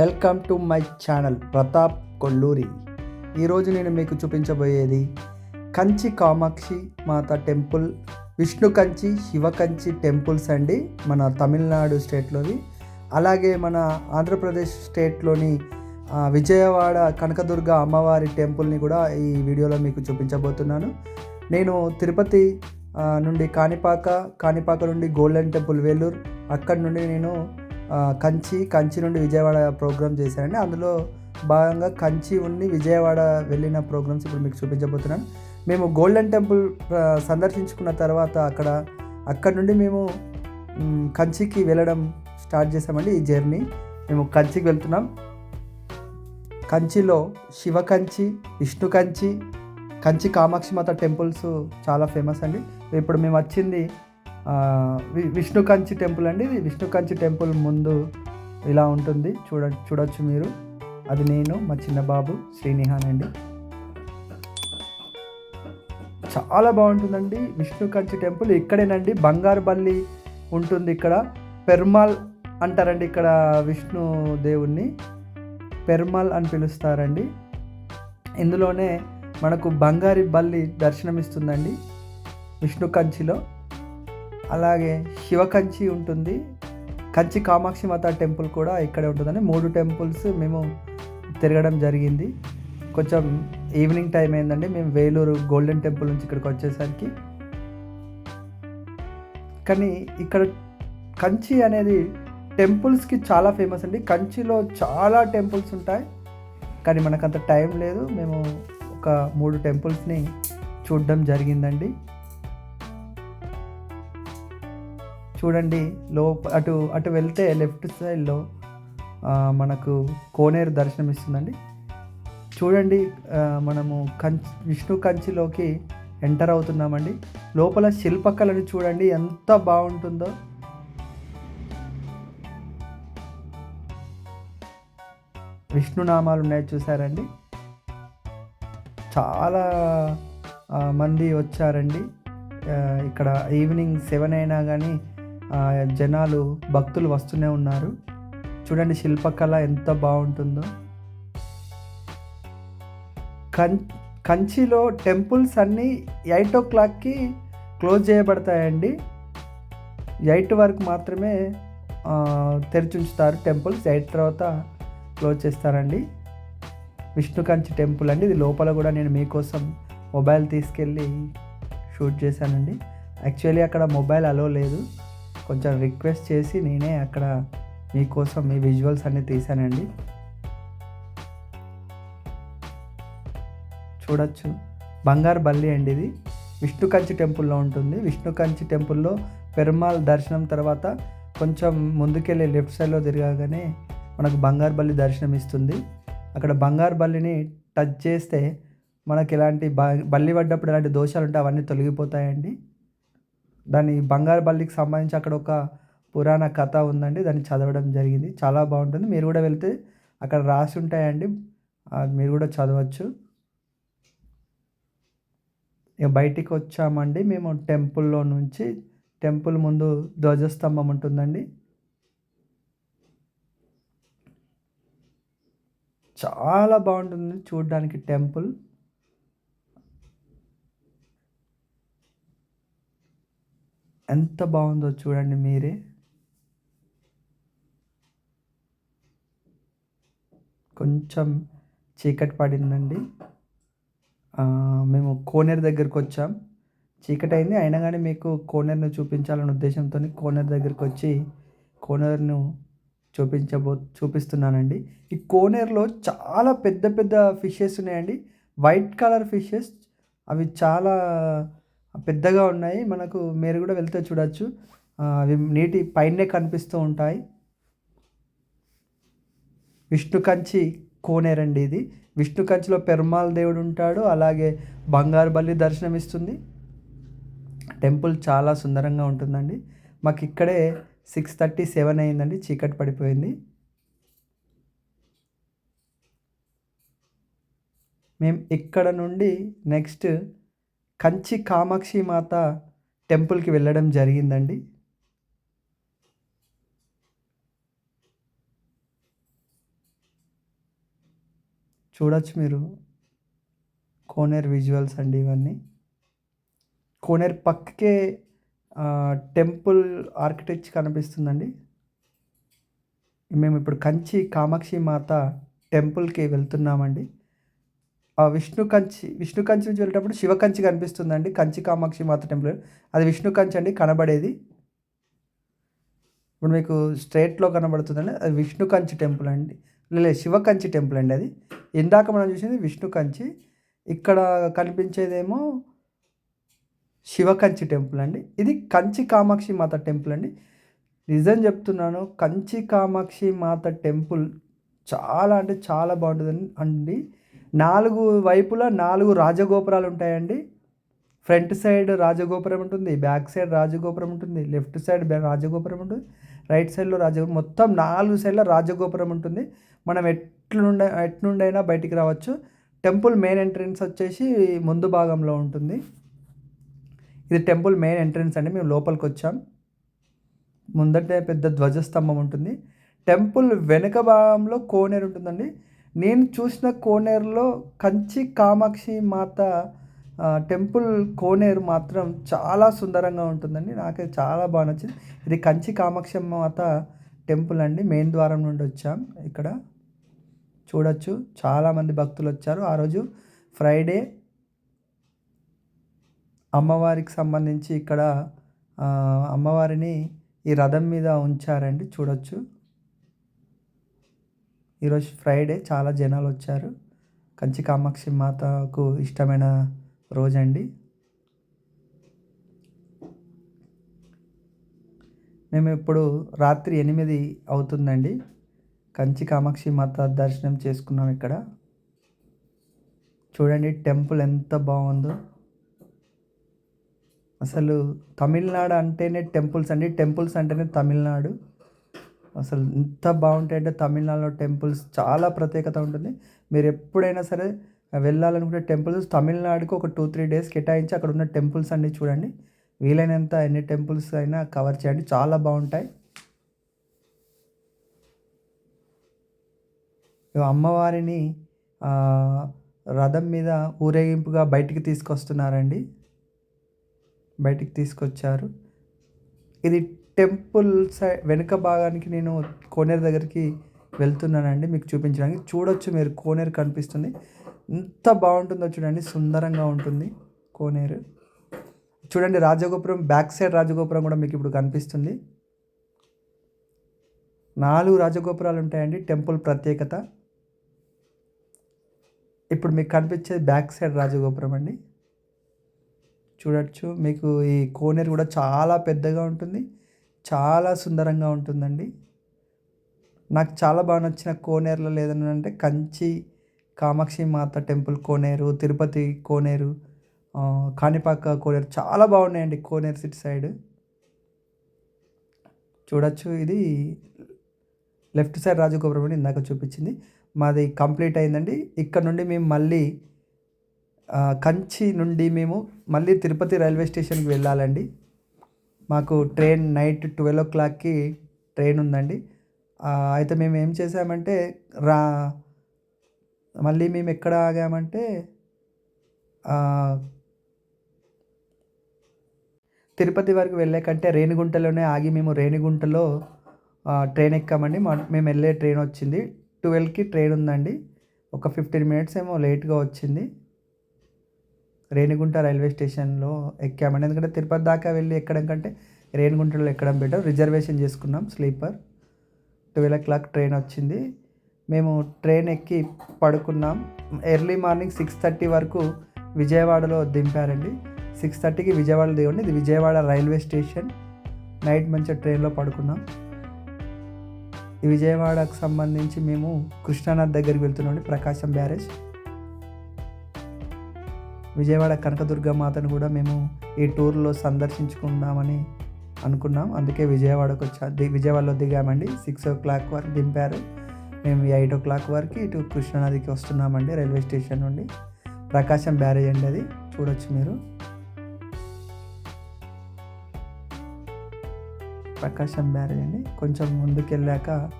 Welcome to my channel Pratap Kolluri. ఈరోజు నేను మీకు చూపించబోయేది కంచి కామాక్షి మాత టెంపుల్ విష్ణు కంచి శివ కంచి టెంపుల్స్ అండి మన తమిళనాడు స్టేట్లోని అలాగే మన ఆంధ్రప్రదేశ్ స్టేట్లోని విజయవాడ కనకదుర్గ అమ్మవారి టెంపుల్ని కూడా ఈ వీడియోలో మీకు చూపించబోతున్నాను. నేను తిరుపతి నుండి కాణిపాక కాణిపాక నుండి గోల్డెన్ టెంపుల్ వేలూరు అక్కడి నుండి నేను కంచి కంచి నుండి విజయవాడ ప్రోగ్రామ్ చేశానండి అందులో భాగంగా కంచి ఉండి విజయవాడ వెళ్ళిన ప్రోగ్రామ్స్ ఇప్పుడు మీకు చూపించబోతున్నాను మేము గోల్డెన్ టెంపుల్ సందర్శించుకున్న తర్వాత అక్కడ అక్కడ నుండి మేము కంచికి వెళ్ళడం స్టార్ట్ చేసామండి ఈ జర్నీ. మేము కంచికి వెళ్తున్నాం. కంచిలో శివ కంచి విష్ణు కంచి కంచి కామాక్షి మాత టెంపుల్స్ చాలా ఫేమస్ అండి. ఇప్పుడు మేము వచ్చింది వి- విష్ణు కంచి టెంపుల్ అండి. ఇది విష్ణు కంచి టెంపుల్ ముందు ఇలా ఉంటుంది. చూడ చూడొచ్చు మీరు. అది నేను మా చిన్న బాబు శ్రీనిహాన్ అండి. చాలా బాగుంటుందండి. విష్ణు కంచి టెంపుల్ ఇక్కడేనండి. బంగారు బల్లి ఉంటుంది ఇక్కడ. పెర్మాల్ అంటారండి ఇక్కడ విష్ణు దేవుణ్ణి. పెర్మాల్ అని పిలుస్తారండి. ఇందులోనే మనకు బంగారి బల్లి దర్శనమిస్తుందండి. విష్ణు కంచిలో అలాగే శివ కంచి ఉంటుంది. కంచి కామాక్షి మాత టెంపుల్ కూడా ఇక్కడే ఉంటుందండి మూడు టెంపుల్స్ మేము తిరగడం జరిగింది. కొంచెం ఈవినింగ్ టైం అయిందండి. మేము వేలూరు గోల్డెన్ టెంపుల్ నుంచి ఇక్కడికి వచ్చేసరికి. కానీ ఇక్కడ కంచి అనేది టెంపుల్స్కి చాలా ఫేమస్ అండి. కంచిలో చాలా టెంపుల్స్ ఉంటాయి. కానీ మనకు అంత టైం లేదు. మేము ఒక మూడు టెంపుల్స్ని చూడడం జరిగిందండి. చూడండి లో అటు అటు వెళ్తే లెఫ్ట్ సైడ్లో మనకు కోనేరు దర్శనం ఇస్తుందండి చూడండి మనము కంచి విష్ణు కంచిలోకి ఎంటర్ అవుతున్నామండి. లోపల శిల్పకళని చూడండి ఎంత బాగుంటుందో. విష్ణునామాలు ఉన్నాయి చూసారండి. చాలా మంది వచ్చారండి. ఇక్కడ ఈవినింగ్ సెవెన్ అయినా కానీ జనాలు భక్తులు వస్తూనే ఉన్నారు. చూడండి శిల్పకళ ఎంత బాగుంటుందో. కం కంచిలో టెంపుల్స్ అన్నీ ఎయిట్ ఓ క్లాక్కి క్లోజ్ చేయబడతాయండి. ఎయిట్ వరకు మాత్రమే తెరిచి ఉంచుతారు టెంపుల్స్. ఎయిట్ తర్వాత క్లోజ్ చేస్తారండి. విష్ణు కంచి టెంపుల్ అండి. ఇది లోపల కూడా నేను మీకోసం మొబైల్ తీసుకెళ్ళి షూట్ చేశానండి. యాక్చువల్లీ అక్కడ మొబైల్ అలో లేదు. కొంచెం రిక్వెస్ట్ చేసి నేనే అక్కడ మీకోసం మీ విజువల్స్ అన్నీ తీశానండి. చూడొచ్చు. బంగారు బల్లి అండి ఇది. విష్ణు కంచి టెంపుల్లో ఉంటుంది. విష్ణు కంచి టెంపుల్లో పెరుమాల్ దర్శనం తర్వాత కొంచెం ముందుకెళ్ళి లెఫ్ట్ సైడ్లో తిరగగానే మనకు బంగారు బల్లి దర్శనం ఇస్తుంది. అక్కడ బంగారు బల్లిని టచ్ చేస్తే మనకి ఎలాంటి బ- బల్లి పడ్డప్పుడు ఎలాంటి దోషాలు ఉంటే అవన్నీ తొలగిపోతాయండి. దాని బంగారు బల్లికి సంబంధించి అక్కడ ఒక పురాణ కథ ఉందండి దాన్ని చదవడం జరిగింది. చాలా బాగుంటుంది. మీరు కూడా వెళ్తే అక్కడ రాసి ఉంటాయండి. మీరు కూడా చదవచ్చు. ఇక బయటికి వచ్చామండి. మేము టెంపుల్లో నుంచి టెంపుల్ ముందు ధ్వజస్తంభం ఉంటుందండి. చాలా బాగుంటుంది చూడడానికి టెంపుల్. ఎంత బాగుందో చూడండి మీరే. కొంచెం చీకటి పడిందండి. మేము కోనేరు దగ్గరికి వచ్చాం. చీకటి అయింది అయినా కానీ మీకు కోనేరును చూపించాలనే ఉద్దేశంతో కోనేరు దగ్గరికి వచ్చి కోనేరును చూపించబో చూపిస్తున్నానండి. ఈ కోనేరులో చాలా పెద్ద పెద్ద ఫిషెస్ ఉన్నాయండి. White colour fishes. అవి చాలా పెద్దగా ఉన్నాయి. మనకు మీరు కూడా వెళ్తే చూడొచ్చు. అవి నీటి పైనే కనిపిస్తూ ఉంటాయి. విష్ణు కంచి కోనేరండి ఇది. విష్ణు కంచిలో పెరుమాల్ దేవుడు ఉంటాడు. అలాగే బంగారు బల్లి దర్శనమిస్తుంది. టెంపుల్ చాలా సుందరంగా ఉంటుందండి. మాకు ఇక్కడే సిక్స్ థర్టీ సెవెన్ అయిందండి. చీకటి పడిపోయింది. మేము ఇక్కడ నుండి నెక్స్ట్ కంచి కామాక్షి మాత టెంపుల్కి వెళ్ళడం జరిగిందండి. చూడొచ్చు మీరు. కోనేరు విజువల్స్ అండి ఇవన్నీ. కోనేరు పక్కకే టెంపుల్ ఆర్కిటెక్చర్ కనిపిస్తుందండి. మేము ఇప్పుడు కంచి కామాక్షి మాత టెంపుల్కి వెళ్తున్నామండి. విష్ణు కంచి విష్ణు కంచి నుంచి వెళ్ళేటప్పుడు శివ కంచి కనిపిస్తుందండి. కంచి కామాక్షి మాత టెంపుల్. అది విష్ణు కంచి అండి కనబడేది. ఇప్పుడు మీకు స్ట్రేట్లో కనబడుతుందండి. అది విష్ణు కంచి టెంపుల్ అండి. లేదు శివ కంచి టెంపుల్ అండి అది. ఇందాక మనం చూసింది విష్ణు కంచి. ఇక్కడ కనిపించేదేమో శివకంచి టెంపుల్ అండి. ఇది కంచి కామాక్షి మాత టెంపుల్ అండి. నిజం చెప్తున్నాను కంచి కామాక్షి మాత టెంపుల్ చాలా అంటే చాలా బాగుంటుంది అండి నాలుగు వైపులా నాలుగు రాజగోపురాలు ఉంటాయండి. ఫ్రంట్ సైడ్ రాజగోపురం ఉంటుంది బ్యాక్ సైడ్ రాజగోపురం ఉంటుంది లెఫ్ట్ సైడ్ రాజగోపురం ఉంటుంది రైట్ సైడ్లో రాజగోపురం మొత్తం నాలుగు సైడ్ల రాజగోపురం ఉంటుంది. మనం ఎట్లుండ ఎట్నుండైనా బయటికి రావచ్చు. టెంపుల్ మెయిన్ ఎంట్రన్స్ వచ్చేసి ముందు భాగంలో ఉంటుంది. ఇది టెంపుల్ మెయిన్ ఎంట్రన్స్ అండి మేము లోపలికి వచ్చాం. ముందటే పెద్ద ధ్వజస్తంభం ఉంటుంది. టెంపుల్ వెనుక భాగంలో కోనేరు ఉంటుందండి. నేను చూసిన కోనేరులో కంచి కామాక్షి మాత టెంపుల్ కోనేరు మాత్రం చాలా సుందరంగా ఉంటుందండి. నాకు చాలా బాగా నచ్చింది. ఇది కంచి కామాక్షి మాత టెంపుల్ అండి. మెయిన్ ద్వారం నుండి వచ్చాం ఇక్కడ. చూడొచ్చు. చాలామంది భక్తులు వచ్చారు. ఆ రోజు ఫ్రైడే. అమ్మవారికి సంబంధించి ఇక్కడ అమ్మవారిని ఈ రథం మీద ఉంచారండి. చూడొచ్చు. ఈరోజు ఫ్రైడే చాలా జనాలు వచ్చారు. కంచి కామాక్షి మాతకు ఇష్టమైన రోజండి. మేము ఇప్పుడు రాత్రి ఎనిమిది అవుతుందండి. కంచి కామాక్షి మాత దర్శనం చేసుకున్నాం ఇక్కడ. చూడండి టెంపుల్ ఎంత బాగుందో. అసలు తమిళనాడు అంటేనే టెంపుల్స్ అండి. టెంపుల్స్ అంటేనే తమిళనాడు. అసలు ఎంత బాగుంటాయంటే తమిళనాడులో టెంపుల్స్ చాలా ప్రత్యేకత ఉంటుంది. మీరు ఎప్పుడైనా సరే వెళ్ళాలనుకుంటే టెంపుల్స్ తమిళనాడుకు ఒక టూ త్రీ డేస్ కేటాయించి అక్కడ ఉన్న టెంపుల్స్ అన్నీ చూడండి. వీలైనంత ఎన్ని టెంపుల్స్ అయినా కవర్ చేయండి. చాలా బాగుంటాయి. అమ్మవారిని రథం మీద ఊరేగింపుగా బయటికి తీసుకొస్తున్నారండి. బయటికి తీసుకొచ్చారు. ఇది టెంపుల్ సై వెనుక భాగానికి నేను కోనేరు దగ్గరికి వెళ్తున్నానండి మీకు చూపించడానికి. చూడొచ్చు మీరు కోనేరు కనిపిస్తుంది. ఎంత బాగుంటుందో చూడండి సుందరంగా ఉంటుంది కోనేరు. చూడండి రాజగోపురం బ్యాక్ సైడ్ రాజగోపురం కూడా మీకు ఇప్పుడు కనిపిస్తుంది. నాలుగు రాజగోపురాలు ఉంటాయండి టెంపుల్ ప్రత్యేకత. ఇప్పుడు మీకు కనిపించేది బ్యాక్ సైడ్ రాజగోపురం అండి. చూడొచ్చు మీకు ఈ కోనేరు కూడా చాలా పెద్దగా ఉంటుంది. చాలా సుందరంగా ఉంటుందండి. నాకు చాలా బాగా నచ్చిన కోనేరులో ఏదైనా అంటే కంచి కామాక్షి మాత టెంపుల్ కోనేరు తిరుపతి కోనేరు కాణిపాక కోనేరు చాలా బాగున్నాయండి కోనేరు సిటీ సైడ్. చూడొచ్చు. ఇది లెఫ్ట్ సైడ్ రాజగోపురం అని ఇందాక చూపించింది. మాది కంప్లీట్ అయిందండి. ఇక్కడ నుండి మేము మళ్ళీ కంచి నుండి మేము మళ్ళీ తిరుపతి రైల్వే స్టేషన్కి వెళ్ళాలండి. మాకు ట్రైన్ నైట్ ట్వెల్వ్ ఓ క్లాక్కి ట్రైన్ ఉందండి. అయితే మేము ఏం చేసామంటే రా మళ్ళీ మేము ఎక్కడ ఆగామంటే తిరుపతి వరకు వెళ్ళే కంటే రేణిగుంటలోనే ఆగి మేము రేణిగుంటలో ట్రైన్ ఎక్కామండి. మా మేము వెళ్ళే ట్రైన్ వచ్చింది. ట్వెల్వ్కి ట్రైన్ ఉందండి. ఒక ఫిఫ్టీన్ మినిట్స్ ఏమో లేట్గా వచ్చింది. రేణిగుంట రైల్వే స్టేషన్లో ఎక్కామండి. ఎందుకంటే తిరుపతి దాకా వెళ్ళి ఎక్కడం కంటే రేణిగుంటలో ఎక్కడం బెటర్. రిజర్వేషన్ చేసుకున్నాం sleeper. Twelve o'clock train వచ్చింది. మేము ట్రైన్ ఎక్కి పడుకున్నాం. ఎర్లీ మార్నింగ్ సిక్స్ థర్టీ వరకు విజయవాడలో దింపారండి. సిక్స్ థర్టీకి విజయవాడ దిగండి. ఇది విజయవాడ రైల్వే స్టేషన్. నైట్ మంచిగా ట్రైన్లో పడుకున్నాం. ఈ విజయవాడకు సంబంధించి మేము కృష్ణానది దగ్గరికి వెళ్తున్నామండి ప్రకాశం బ్యారేజ్. విజయవాడ కనకదుర్గ మాతను కూడా మేము ఈ టూర్లో సందర్శించుకుందామని అనుకున్నాం. అందుకే విజయవాడకు వచ్చా ది- విజయవాడలో దిగామండి. సిక్స్ ఓ క్లాక్ వరకు దింపారు. మేము ఎయిట్ ఓ క్లాక్ వరకు ఇటు కృష్ణానదికి వస్తున్నామండి రైల్వే స్టేషన్ నుండి. ప్రకాశం బ్యారేజ్ అండి అది. చూడొచ్చు మీరు. ప్రకాశం బ్యారేజ్ అండి. కొంచెం ముందుకెళ్ళాక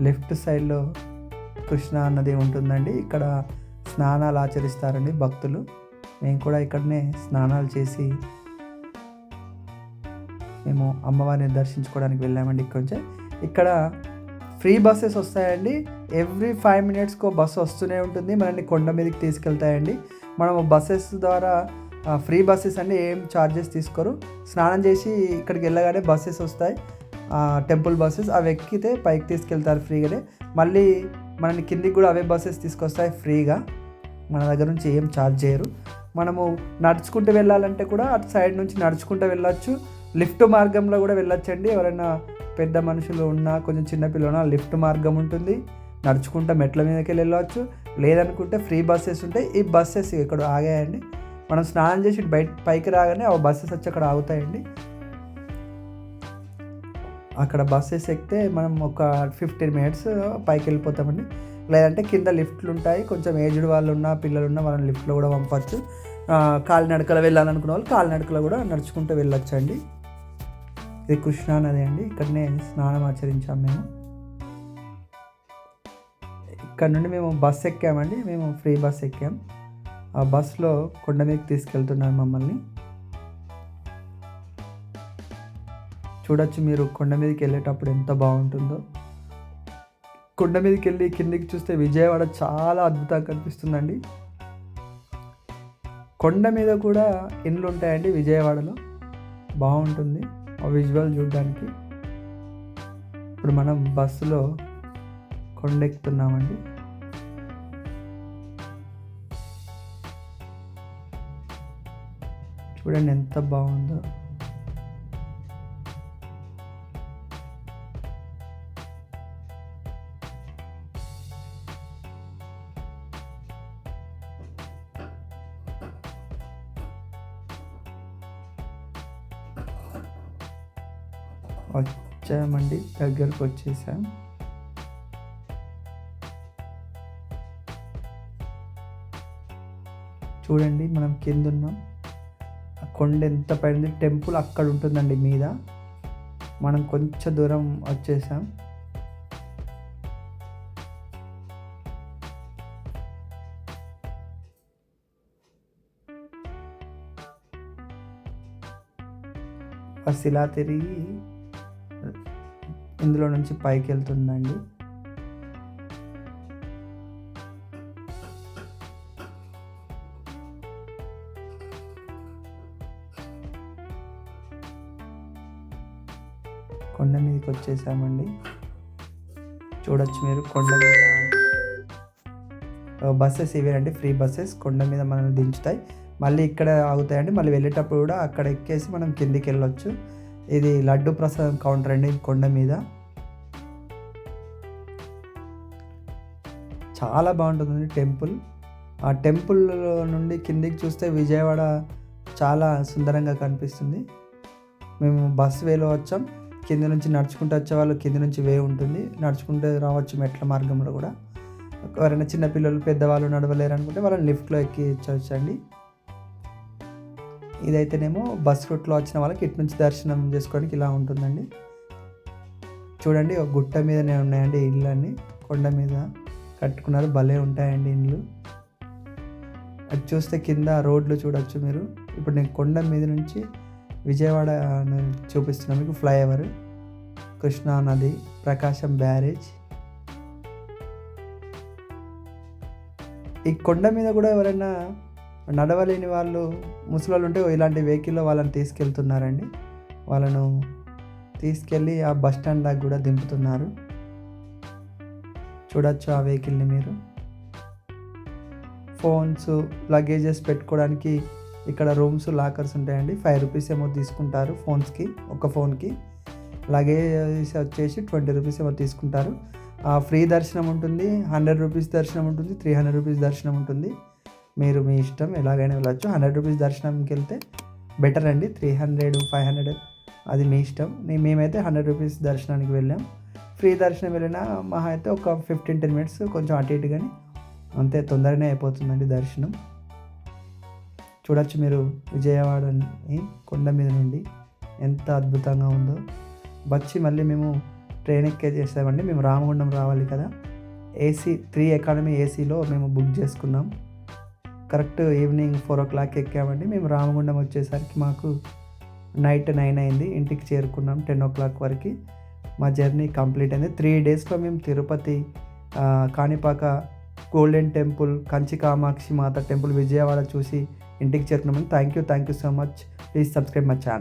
లెఫ్ట్ సైడ్లో కృష్ణా నది ఉంటుందండి. ఇక్కడ స్నానాలు ఆచరిస్తారండి భక్తులు. మేము కూడా ఇక్కడనే స్నానాలు చేసి మేము అమ్మవారిని దర్శించుకోవడానికి వెళ్ళామండి ఇక్కడ నుంచి. ఇక్కడ ఫ్రీ బస్సెస్ వస్తాయండి. ఎవ్రీ ఫైవ్ మినిట్స్కి బస్సు వస్తూనే ఉంటుంది. మనల్ని కొండ మీదకి తీసుకెళ్తాయండి. మనం బస్సెస్ ద్వారా ఫ్రీ బస్సెస్ అండి ఏం ఛార్జెస్ తీసుకోరు. స్నానం చేసి ఇక్కడికి వెళ్ళగానే బస్సెస్ వస్తాయి. టెంపుల్ బస్సెస్ అవి ఎక్కితే పైకి తీసుకెళ్తారు ఫ్రీగానే. మళ్ళీ మనని కిందికి కూడా అవే బస్సెస్ తీసుకొస్తాయి ఫ్రీగా. మన దగ్గర నుంచి ఏం ఛార్జ్ చేయరు. మనము నడుచుకుంటూ వెళ్ళాలంటే కూడా అటు సైడ్ నుంచి నడుచుకుంటూ వెళ్ళొచ్చు. లిఫ్ట్ మార్గంలో కూడా వెళ్ళొచ్చండి. ఎవరైనా పెద్ద మనుషులు ఉన్నా కొంచెం చిన్నపిల్లలు ఉన్నా లిఫ్ట్ మార్గం ఉంటుంది. నడుచుకుంటూ మెట్ల మీదకి వెళ్ళవచ్చు లేదనుకుంటే ఫ్రీ బస్సెస్ ఉంటాయి. ఈ బస్సెస్ ఇక్కడ ఆగాయండి. మనం స్నానం చేసి బయట పైకి రాగానే ఆ బస్సెస్ వచ్చి అక్కడ ఆగుతాయండి. అక్కడ బస్సెస్ ఎక్కితే మనం ఒక ఫిఫ్టీన్ మినిట్స్ పైకి వెళ్ళిపోతామండి. లేదంటే కింద లిఫ్ట్లు ఉంటాయి. కొంచెం ఏజ్డ్ వాళ్ళు ఉన్న పిల్లలు ఉన్న వాళ్ళని లిఫ్ట్లో కూడా పంపచ్చు. కాలినడకలో వెళ్ళాలనుకున్న వాళ్ళు కాలినడకలో కూడా నడుచుకుంటూ వెళ్ళొచ్చు అండి ఇది కృష్ణా నది అండి. ఇక్కడనే స్నానం ఆచరించాం మేము. ఇక్కడ నుండి మేము బస్ ఎక్కామండి. మేము ఫ్రీ బస్ ఎక్కాం. ఆ బస్సులో కొండ మీదకి తీసుకెళ్తున్నారు మమ్మల్ని. చూడొచ్చు మీరు కొండ మీదకి వెళ్ళేటప్పుడు ఎంత బాగుంటుందో. కొండ మీదకి వెళ్ళి కిందికి చూస్తే విజయవాడ చాలా అద్భుతంగా కనిపిస్తుందండి. కొండ మీద కూడా ఇండ్లు ఉంటాయండి విజయవాడలో. బాగుంటుంది ఆ విజువల్ చూడడానికి. ఇప్పుడు మనం బస్సులో కొండెక్కుతున్నామండి. చూడండి ఎంత బాగుందో. వచ్చామండి. దగ్గరకు వచ్చేసాం చూడండి మనం కింద ఉన్నాం ఆ కొండ ఎంత పడింది? టెంపుల్ అక్కడ ఉంటుందండి మీద. మనం కొంచెం దూరం వచ్చేసాం. ఆ శిలా తిరిగి ఇందులో నుంచి పైకి వెళ్తుందండి. కొండ మీదకి వచ్చేసామండి. చూడొచ్చు మీరు కొండ మీద. బస్సెస్ ఇవేనండి ఫ్రీ బస్సెస్ కొండ మీద మనల్ని దించుతాయి. మళ్ళీ ఇక్కడ ఆగుతాయండి. మళ్ళీ వెళ్ళేటప్పుడు కూడా అక్కడ ఎక్కేసి మనం కిందికి వెళ్ళొచ్చు. ఇది లడ్డు ప్రసాదం కౌంటర్ అండి కొండ మీద. చాలా బాగుంటుందండి టెంపుల్. ఆ టెంపుల్ నుండి కిందికి చూస్తే విజయవాడ చాలా సుందరంగా కనిపిస్తుంది. మేము బస్ వేలో వచ్చాం. కింద నుంచి నడుచుకుంటూ వచ్చే వాళ్ళు కింద నుంచి వే ఉంటుంది. నడుచుకుంటూ రావచ్చు మెట్ల మార్గంలో కూడా. ఎవరైనా చిన్నపిల్లలు పెద్దవాళ్ళు నడవలేరు అనుకుంటే వాళ్ళని లిఫ్ట్లో ఎక్కి వచ్చండి ఇదైతేనేమో బస్ రూట్లో వచ్చిన వాళ్ళకి ఇటు నుంచి దర్శనం చేసుకోవడానికి ఇలా ఉంటుందండి. చూడండి ఒక గుట్ట మీదనే ఉన్నాయండి ఇళ్ళు అన్ని కొండ మీద కట్టుకున్నారు. భలే ఉంటాయండి ఇండ్లు. అది చూస్తే కింద రోడ్లు చూడొచ్చు మీరు. ఇప్పుడు నేను కొండ మీద నుంచి విజయవాడ చూపిస్తున్నాను మీకు ఫ్లైఓవర్. కృష్ణా నది ప్రకాశం బ్యారేజ్. ఈ కొండ మీద కూడా ఎవరైనా నడవలేని వాళ్ళు ముసలి ఉంటే ఇలాంటి వెహికల్లో వాళ్ళని తీసుకెళ్తున్నారండి. వాళ్ళను తీసుకెళ్ళి ఆ బస్ స్టాండ్ దాకా కూడా దింపుతున్నారు. చూడొచ్చు ఆ వెహికల్ని మీరు. ఫోన్స్ లగేజెస్ పెట్టుకోవడానికి ఇక్కడ రూమ్స్ లాకర్స్ ఉంటాయండి. ఫైవ్ రూపీస్ ఏమో తీసుకుంటారు ఫోన్స్కి ఒక ఫోన్కి లగేజ్ వచ్చేసి ట్వంటీ రూపీస్ ఏమో తీసుకుంటారు. ఫ్రీ దర్శనం ఉంటుంది హండ్రెడ్ రూపీస్ దర్శనం ఉంటుంది త్రీ హండ్రెడ్ రూపీస్ దర్శనం ఉంటుంది. మీరు మీ ఇష్టం ఎలాగైనా వెళ్ళచ్చు. హండ్రెడ్ రూపీస్ దర్శనంకి వెళ్తే బెటర్ అండి. త్రీ హండ్రెడ్ ఫైవ్ హండ్రెడ్ అది మీ ఇష్టం. మేమైతే హండ్రెడ్ రూపీస్ దర్శనానికి వెళ్ళాం. ఫ్రీ దర్శనం వెళ్ళినా మహా అయితే ఒక ఫిఫ్టీన్ టెన్ మినిట్స్ కొంచెం అటు ఇటు కానీ అంతే తొందరనే అయిపోతుందండి దర్శనం. చూడొచ్చు మీరు విజయవాడని కొండ మీద నుండి ఎంత అద్భుతంగా ఉందో. వచ్చి మళ్ళీ మేము ట్రైన్ ఎక్కే చేస్తామండి మేము రామగుండం రావాలి కదా. ఏసీ త్రీ ఎకానమీ ఏసీలో మేము బుక్ చేసుకున్నాం. Correct evening four o'clock ఎక్కామండి. మేము రామగుండం వచ్చేసరికి మాకు నైట్ నైన్ అయింది. ఇంటికి చేరుకున్నాం టెన్ ఓ క్లాక్ వరకు. మా జర్నీ కంప్లీట్ అయింది. త్రీ డేస్లో మేము తిరుపతి కాణిపాక గోల్డెన్ టెంపుల్ కంచి కామాక్షి మాత టెంపుల్ విజయవాడ చూసి ఇంటికి చేరుకున్నామని thank you thank you so much. Please subscribe my channel.